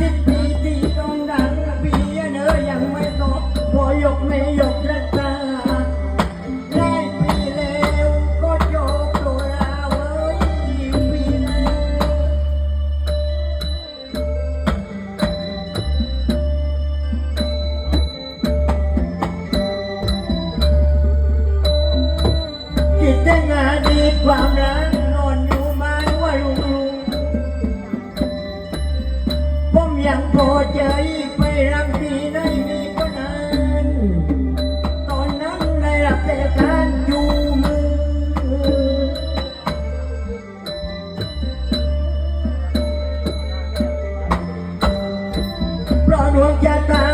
สิบดีที่ต้องดังปีเนื้อยังไม่โตพอยกไม่ยก วงชะตา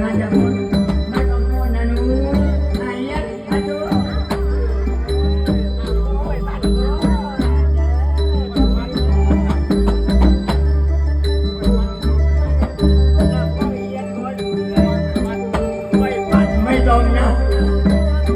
那家伙